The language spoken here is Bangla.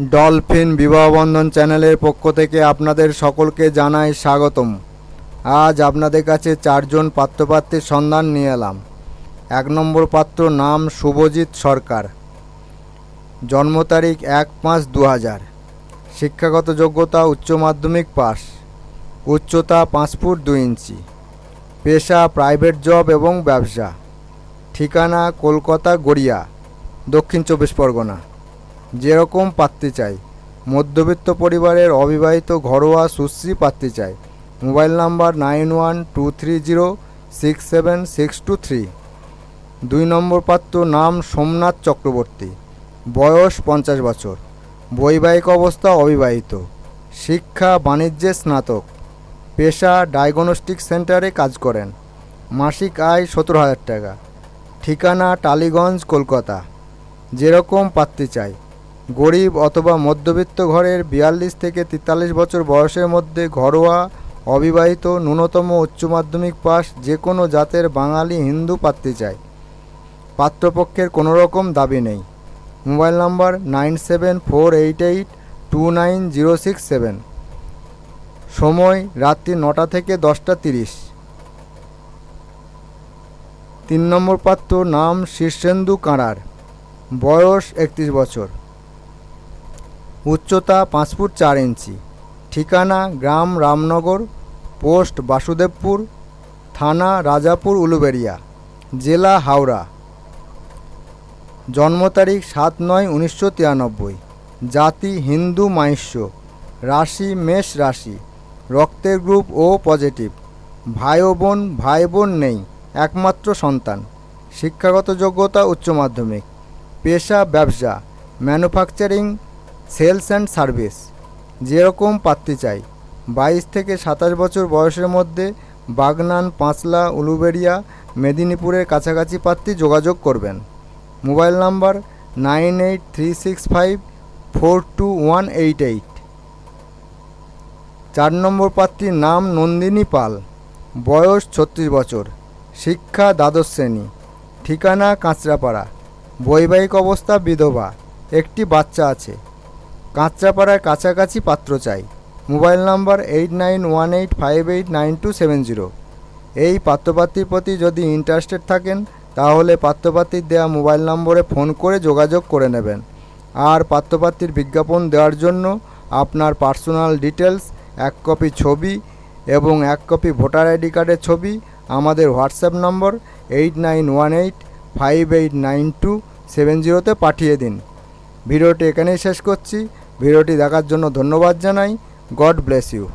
ডলফিন বিবাহবন্ধন চ্যানেলের পক্ষ থেকে আপনাদের সকলকে জানাই স্বাগতম। আজ আপনাদের কাছে চারজন পাত্রপাত্রীর সন্ধান নিয়ে এলাম। এক নম্বর পাত্র নাম শুভজিৎ সরকার। জন্ম তারিখ এক পাঁচ দু হাজার শিক্ষাগত যোগ্যতা উচ্চ মাধ্যমিক পাস। উচ্চতা পাঁচ ফুট দুই ইঞ্চি। পেশা প্রাইভেট জব এবং ব্যবসা। ঠিকানা কলকাতা গড়িয়া, দক্ষিণ চব্বিশ পরগনা। যেরকম পাত্রী চাই মধ্যবিত্ত পরিবারের অবিবাহিত ঘরোয়া সুশ্রী পাত্রী চাই mobile number nine one two three zero six seven six two three. দুই নম্বর পাত্র নাম সোমনাথ চক্রবর্তী। বয়স পঞ্চাশ বছর। বৈবাহিক অবস্থা অবিবাহিত। শিক্ষা, বাণিজ্যে স্নাতক। পেশা ডায়াগনস্টিক সেন্টারে কাজ করেন। মাসিক আয় সতেরো হাজার টাকা। ঠিকানা টালিগঞ্জ, কলকাতা। যেরকম পাত্রী চাই গরিব অথবা মধ্যবিত্ত ঘরের বিয়াল্লিশ থেকে তেতাল্লিশ বছর বয়সের মধ্যে ঘরোয়া, অবিবাহিত, ন্যূনতম উচ্চ মাধ্যমিক পাস যে কোনো জাতের বাঙালি হিন্দু পাত্রী চাই পাত্রপক্ষের কোনো রকম দাবি নেই। Mobile number nine seven four eight eight two nine zero six seven. সময় রাত্রি নটা থেকে দশটা তিরিশ। তিন নম্বর পাত্র নাম শীর্ষেন্দু কাঁড়ার। বয়স একত্রিশ বছর। উচ্চতা পাঁচ ফুট চার ইঞ্চি। ঠিকানা গ্রাম রামনগর, পোস্ট বাসুদেবপুর, থানা রাজাপুর, উলুবেড়িয়া। জেলা হাওড়া। জন্ম তারিখ সাত নয় উনিশশো তিরানব্বই। জাতি হিন্দু মাহিষ্য রাশি মেষ রাশি। রক্তের গ্রুপ ও পজিটিভ। ভাই বোন ভাই বোন নেই, একমাত্র সন্তান। শিক্ষাগত যোগ্যতা উচ্চ মাধ্যমিক। পেশা ব্যবসা। ম্যানুফ্যাকচারিং সেলস অ্যান্ড সার্ভিস, যেরকম পাত্রী চাই। বাইশ থেকে সাতাশ বছর বয়সের মধ্যে বাগনান, পাঁচলা, উলুবেড়িয়া, মেদিনীপুরের কাছাকাছি পাত্রী যোগাযোগ করবেন। Mobile number nine eight three six five four two one eight eight. চার নম্বর পাত্রীর নাম নন্দিনী পাল, বয়স ছত্রিশ বছর, শিক্ষা দ্বাদশ শ্রেণি, ঠিকানা কাঁচরাপাড়া, বৈবাহিক অবস্থা বিধবা, একটি বাচ্চা আছে। কাঁচরাপাড়ার কাছাকাছি পাত্র চাই। Mobile number eight nine one eight five eight nine two seven zero. এই পাত্রপাত্রীর প্রতি যদি ইন্টারেস্টেড থাকেন, তাহলে পাত্রপাত্রীর দেওয়া মোবাইল নম্বরে ফোন করে যোগাযোগ করে নেবেন। আর পাত্রপাত্রীর বিজ্ঞাপন দেওয়ার জন্য আপনার পার্সোনাল ডিটেলস, এক কপি ছবি এবং এক কপি ভোটার আইডি কার্ডের ছবি, আমাদের হোয়াটসঅ্যাপ নম্বর eight nine one eight five eight nine two seven জিরোতে পাঠিয়ে দিন। ভিডিওটি এখানেই শেষ করছি। ভিডিওটি দেখার জন্য ধন্যবাদ জানাই। God bless you